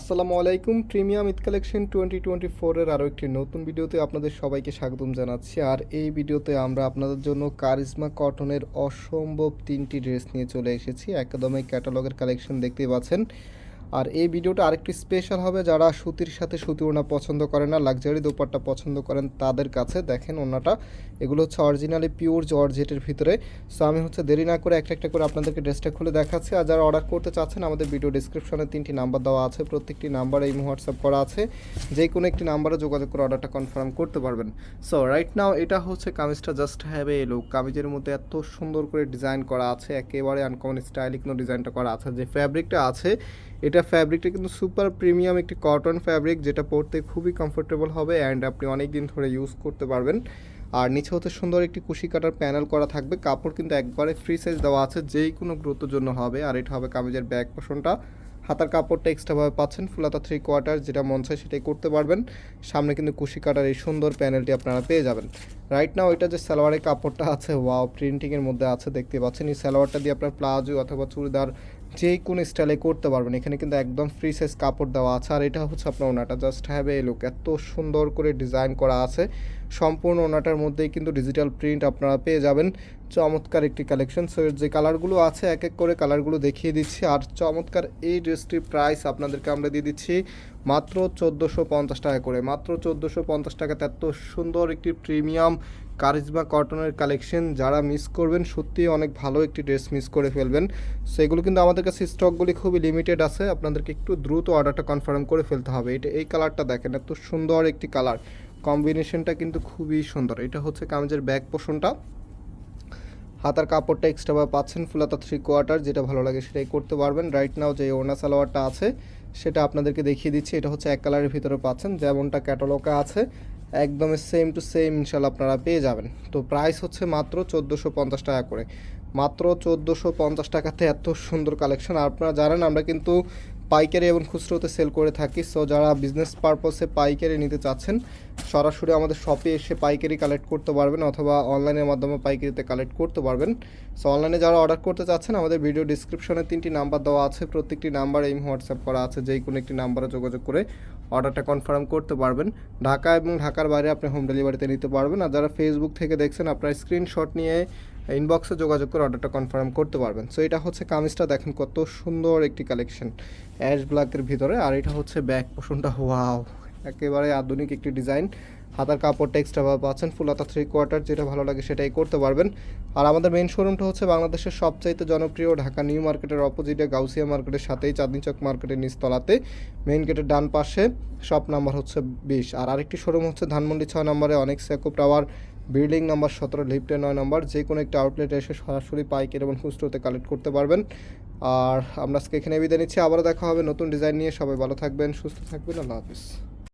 আসসালামু আলাইকুম, প্রিমিয়াম ইথ কালেকশন টোয়েন্টি টোয়েন্টি ফোরের আরও একটি নতুন ভিডিওতে আপনাদের সবাইকে স্বাগতম জানাচ্ছি। আর এই ভিডিওতে আমরা আপনাদের জন্য কারিজমা কটনের অসম্ভব তিনটি ড্রেস নিয়ে চলে এসেছি। একদমই ক্যাটালগের কালেকশন দেখতেই পাচ্ছেন। আর এই ভিডিওটা আরেকটি স্পেশাল হবে যারা সুতির সাথে সুতি ওনা পছন্দ করেন না লাক্সারি দোপাট্টা পছন্দ করেন তাদের কাছে। দেখেন ওনাটা এগুলো হচ্ছে অরিজিনালি পিওর জর্জেটের ভিতরে। সো আমি হচ্ছে দেরি না করে একটা একটা করে আপনাদেরকে ড্রেসটা খুলে দেখাচ্ছি। আর যারা অর্ডার করতে চাচ্ছেন, আমাদের ভিডিও ডিসক্রিপশনে তিনটি নাম্বার দেওয়া আছে। প্রত্যেকটি নাম্বার এই হোয়াটসঅ্যাপ করা আছে। যে কোনো একটি নাম্বারে যোগাযোগ করে অর্ডারটা কনফার্ম করতে পারবেন। সো রাইট নাও এটা হচ্ছে কামিজটা জাস্ট হ্যাভ এ লুক কামিজের মধ্যে এত সুন্দর করে ডিজাইন করা আছে। একেবারে আনকমন স্টাইলিক ডিজাইনটা করা আছে। যে ফ্যাব্রিকটা আছে এটা ফ্যাব্রিকটা কিন্তু সুপার প্রিমিয়াম একটি কটন ফ্যাব্রিক যেটা পরতে খুবই কমফোর্টেবল হবে অ্যান্ড আপনি অনেক দিন ধরে ইউজ করতে পারবেন। আর নিচে হতে সুন্দর একটি কুশি কাটার প্যানেল করা থাকবে। কাপড় কিন্তু একবারে ফ্রি সাইজ দেওয়া আছে যেই কোনো গুরুত্বের জন্য হবে। আর এটা হবে কামিজের ব্যাক পোষণটা হাতার কাপড়টা এক্সট্রাভাবে পাচ্ছেন, ফুলাতা থ্রি কোয়ার্টার যেটা মন চায় সেটাই করতে পারবেন। সামনে কিন্তু কুশি কাটার এই সুন্দর প্যানেলটি আপনারা পেয়ে যাবেন। রাইট নাও এটা যে সালোয়ারের কাপড়টা আছে ওয়াও প্রিন্টিংয়ের মধ্যে আছে, দেখতে পাচ্ছেন। এই সালোয়ারটা দিয়ে আপনার প্লাজো অথবা চুড়িদার যে কোন স্টাইলে করতে পারবেন। এখানে কিন্তু একদম ফ্রি সাইজ কাপড় দেওয়া আছে। আর এটা হচ্ছে আপনার ওনাটা। জাস্ট হ্যাভ এ লুক এত সুন্দর করে ডিজাইন করা আছে। সম্পূর্ণ ওনাটার মধ্যেই কিন্তু ডিজিটাল প্রিন্ট আপনারা পেয়ে যাবেন। চমৎকার একটি কালেকশন সো এর যে কালারগুলো আছে, এক এক করে কালারগুলো দেখিয়ে দিচ্ছি। আর চমৎকার এই ড্রেসটির প্রাইস আপনাদেরকে আমরা দিয়ে দিচ্ছি মাত্র চোদ্দোশো পঞ্চাশ টাকা করে। মাত্র চোদ্দোশো পঞ্চাশ টাকাতে এত সুন্দর একটি প্রিমিয়াম কারিজমা কটনের কালেকশন যারা মিস করবেন, সত্যিই অনেক ভালো একটি ড্রেস মিস করে ফেলবেন। সেগুলো কিন্তু আমাদের কাছে স্টকগুলি খুবই লিমিটেড আছে। আপনাদেরকে একটু দ্রুত অর্ডারটা কনফার্ম করে ফেলতে হবে। এটা এই কালারটা দেখেন, এত সুন্দর একটি কালার কম্বিনেশনটা কিন্তু খুবই সুন্দর। এটা হচ্ছে কামিজের ব্যাক পোষণটা। হাতার কাপড়টা এক্সট্রা বা পাচ্ছেন ফুলাতা থ্রি কোয়ার্টার যেটা ভালো লাগে সেটাই করতে পারবেন। রাইট নাও যে ওনা সালোয়ারটা আছে, সেটা আপনাদেরকে দেখিয়ে দিচ্ছি। এটা হচ্ছে এক কালারের ভিতরে পাচ্ছেন। যেমনটা ক্যাটালগে আছে একদমই সেম টু সেম ইনশাল্লাহ আপনারা পেয়ে যাবেন। তো প্রাইস হচ্ছে মাত্র চোদ্দোশো পঞ্চাশ টাকা করে। মাত্র চোদ্দোশো পঞ্চাশ টাকাতে এত সুন্দর কালেকশন আপনারা জানেন, আমরা কিন্তু পাইকারি এবং খুচরোতে সেল করে থাকি। সো যারা বিজনেস পারপসে পাইকারি নিতে চাচ্ছেন, সরাসরি আমাদের শপে এসে পাইকারি কালেক্ট করতে পারবেন অথবা অনলাইনের মাধ্যমে পাইকারিতে কালেক্ট করতে পারবেন। সো অনলাইনে যারা অর্ডার করতে চাচ্ছেন, আমাদের ভিডিও ডিসক্রিপশনে তিনটি নাম্বার দেওয়া আছে। প্রত্যেকটি নাম্বার এই হোয়াটসঅ্যাপ করা আছে যেই কোনো একটি নাম্বারে যোগাযোগ করে অর্ডারটা কনফার্ম করতে পারবেন। ঢাকা এবং ঢাকার বাইরে আপনি হোম ডেলিভারিতে নিতে পারবেন। আর যারা ফেসবুক থেকে দেখছেন, আপনার স্ক্রিনশট নিয়ে ইনবক্সে যোগাযোগ করে অর্ডারটা কনফার্ম করতে পারবেন। সো এটা হচ্ছে কামিজটা, দেখেন কত সুন্দর একটি কালেকশন অ্যাশ ব্ল্যাকের ভিতরে, আর এটা হচ্ছে ব্যাক পোষণটা ওয়াও একেবারে আধুনিক একটি ডিজাইন হাতার কাপড়টা এক্সট্রা পাচ্ছেন ফুল হাতা থ্রি কোয়ার্টার যেটা ভালো লাগে সেটাই করতে পারবেন। আর আমাদের মেন শোরুমটা হচ্ছে বাংলাদেশের সবচাইতে জনপ্রিয় ঢাকা নিউ মার্কেটের অপোজিটে গাউসিয়া মার্কেটের সাথেই, চাঁদনি চক মার্কেটের নিচতলাতে। মেন গেটের ডান পাশে শপ নাম্বার হচ্ছে বিশ। আর আরেকটি শোরুম হচ্ছে ধানমন্ডি ছয় নম্বরে অনেক সেকো টাওয়ার বিল্ডিং নাম্বার সতেরো, লিফটে নয় নম্বর যে কোনো একটি আউটলেটে এসে সরাসরি পাইকারি এবং খুচরোতে কালেক্ট করতে পারবেন। আর আমরা আজকে এখানে বিদায় নিচ্ছি, আবারও দেখা হবে নতুন ডিজাইন নিয়ে। সবাই ভালো থাকবেন, সুস্থ থাকবেন, আল্লাহ হাফিজ।